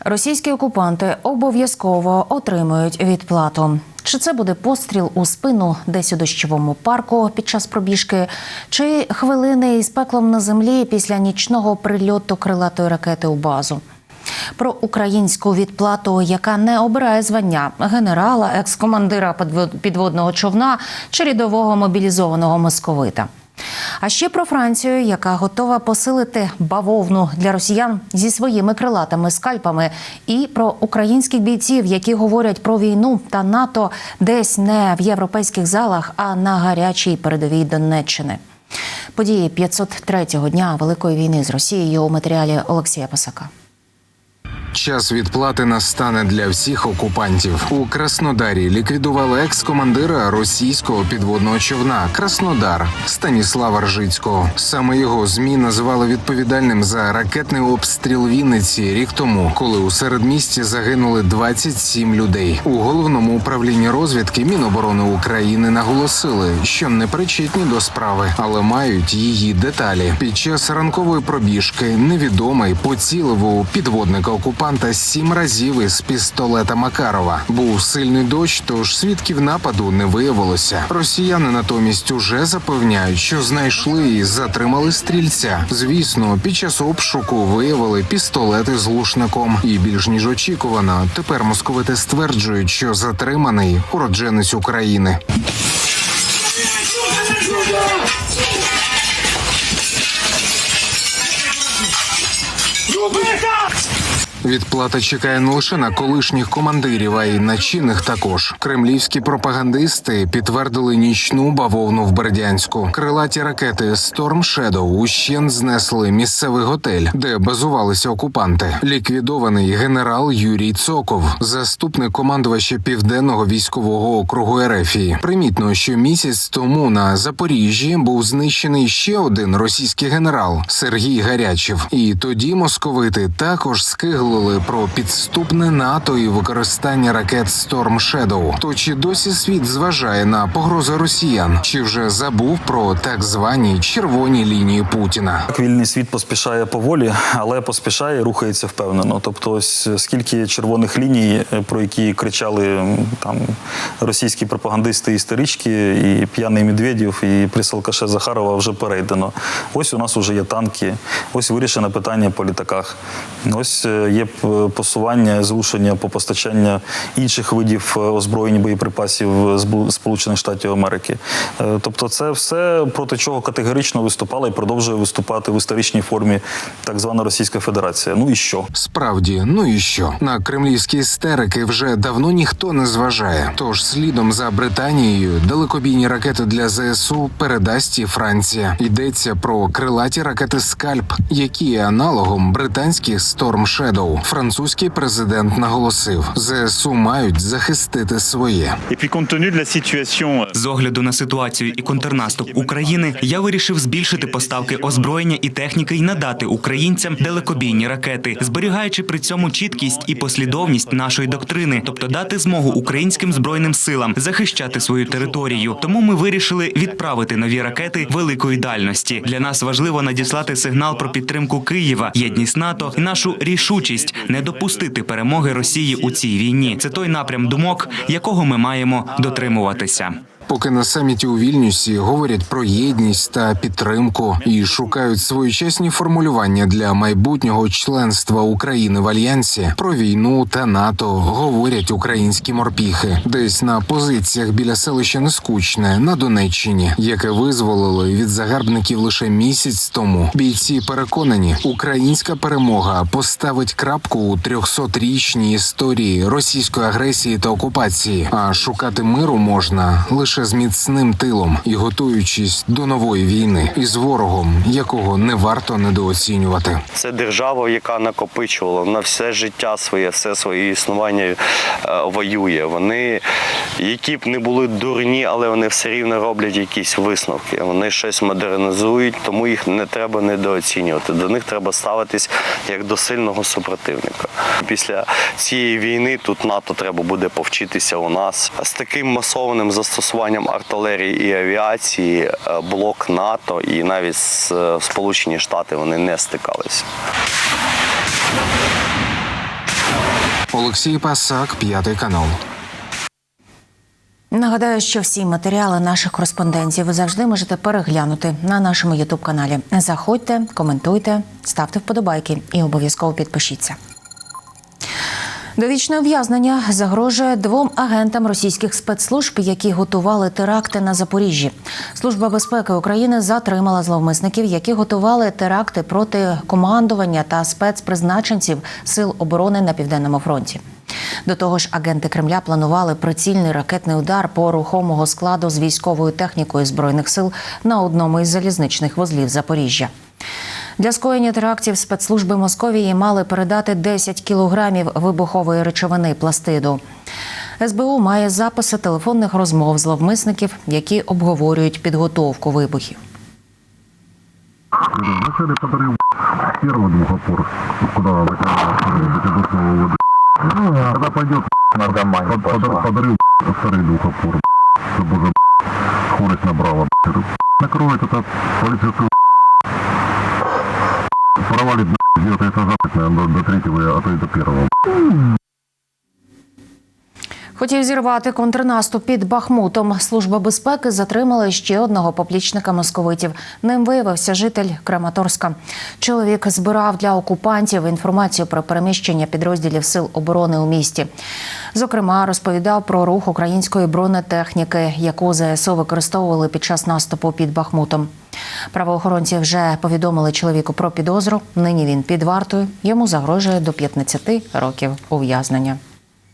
Російські окупанти обов'язково отримують відплату. Чи це буде постріл у спину десь у дощовому парку під час пробіжки, чи хвилини із пеклом на землі після нічного прильоту крилатої ракети у базу? Про українську відплату, яка не обирає звання генерала, екс-командира підвод- підводного човна чи рядового мобілізованого московита. А ще про Францію, яка готова посилити бавовну для росіян зі своїми крилатими скальпами, і про українських бійців, які говорять про війну та НАТО десь не в європейських залах, а на гарячій передовій Донеччини. Події 503-го дня Великої війни з Росією у матеріалі Олексія Пасака. Час відплати настане для всіх окупантів. У Краснодарі ліквідували екс-командира російського підводного човна Краснодар Станіслава Ржицького. Саме його змі називали відповідальним за ракетний обстріл Вінниці рік тому, коли у середмісті загинули 27 людей. У головному управлінні розвідки Міноборони України наголосили, що не причетні до справи, але мають її деталі. Під час ранкової пробіжки невідомий поцілив у підводника окупанта сім разів із пістолета Макарова. Був сильний дощ, тож свідків нападу не виявилося. Росіяни натомість уже запевняють, що знайшли і затримали стрільця. Звісно, під час обшуку виявили пістолети з глушником. І більш ніж очікувано, тепер московити стверджують, що затриманий уродженець України. Відплата чекає не лише на колишніх командирів, а й на чинних також. Кремлівські пропагандисти підтвердили нічну бавовну в Бердянську. Крилаті ракети Storm Shadow ущен знесли місцевий готель, де базувалися окупанти. Ліквідований генерал Юрій Цоков, заступник командувача південного військового округу Ерефії. Примітно, що місяць тому на Запоріжжі був знищений ще один російський генерал Сергій Гарячев. І тоді московити також скиглили про підступне НАТО і використання ракет Storm Shadow. То чи досі світ зважає на погрози росіян? Чи вже забув про так звані червоні лінії Путіна? Вільний світ поспішає поволі, але поспішає і рухається впевнено. Тобто, ось скільки червоних ліній, е, про які кричали там російські пропагандисти історички, і п'яний Медведєв, і присалкаше Захарова вже перейдено. Ось у нас вже є танки, ось вирішено питання по літаках. Ось е, є посування, зрушення по постачанню інших видів е, озброєнь боєприпасів Бу- Сполучених Штатів Америки. Е, Тобто, це все проти чого категорично виступала і продовжує виступати в історичній формі так звана Російська Федерація. Ну і що? Справді, ну і що на кремлівські істерики вже давно ніхто не зважає. Тож слідом за Британією далекобійні ракети для ЗСУ передасть і Франція. Йдеться про крилаті ракети Скальп, які є аналогом британських Storm Shadow. Французький президент наголосив, ЗСУ мають захистити своє. Situation З огляду на ситуацію і контрнаступ України, я вирішив збільшити поставки озброєння і техніки й надати українцям далекобійні ракети, зберігаючи при цьому чіткість і послідовність нашої доктрини, тобто дати змогу українським збройним силам захищати свою територію. Тому ми вирішили відправити нові ракети великої дальності. Для нас важливо надіслати сигнал про підтримку Києва, єдність НАТО і нашу рішучість не допустити перемоги Росії у цій війні. Це той напрям думок, якого ми маємо дотримуватися. Поки на саміті у Вільнюсі говорять про єдність та підтримку і шукають своєчасні формулювання для майбутнього членства України в альянсі, про війну та НАТО говорять українські морпіхи, десь на позиціях біля селища Нескучне на Донеччині, яке визволили від загарбників лише місяць тому. Бійці переконані, українська перемога поставить крапку у 300-річній історії російської агресії та окупації. А шукати миру можна лише з міцним тилом і готуючись до нової війни із ворогом, якого не варто недооцінювати. Це держава, яка накопичувала на все життя своє, все своє існування е, воює. Вони, які б не були дурні, але вони все рівно роблять якісь висновки. Вони щось модернізують, тому їх не треба недооцінювати. До них треба ставитись як до сильного супротивника. Після цієї війни тут НАТО треба буде повчитися у нас з таким масованим застосуванням артилерії і авіації. е, Блок НАТО і навіть е, Сполучені Штати вони не стикалися. Олексій Пасак, п'ятий канал. Нагадаю, що всі матеріали наших кореспондентів ви завжди можете переглянути на нашому ютуб каналі. Заходьте, коментуйте, ставте вподобайки і обов'язково підпишіться. Довічне ув'язнення загрожує двом агентам російських спецслужб, які готували теракти на Запоріжжі. Служба безпеки України затримала зловмисників, які готували теракти проти командування та спецпризначенців сил оборони на південному фронті. До того ж, агенти Кремля планували прицільний ракетний удар по рухомого складу з військовою технікою збройних сил на одному із залізничних вузлів Запоріжжя. Для скоєння терактів спецслужби Московії мали передати 10 кілограмів вибухової речовини пластиду. СБУ має записи телефонних розмов зловмисників, які обговорюють підготовку вибухів. Вначале подарил первый двухопор, куда заканчивается дедушного воды. Когда пойдет, под- подар- подарил второй двухопор, чтобы уже скорость набрала. Накроет это полицейскую провалит где-то этажа наверное, до, до третьего, а то и до первого. Хотів зірвати контрнаступ під Бахмутом. Служба безпеки затримала ще одного поплічника московитів. Ним виявився житель Краматорська. Чоловік збирав для окупантів інформацію про переміщення підрозділів сил оборони у місті. Зокрема, розповідав про рух української бронетехніки, яку ЗСУ використовували під час наступу під Бахмутом. Правоохоронці вже повідомили чоловіку про підозру. Нині він під вартою. Йому загрожує до 15 років ув'язнення.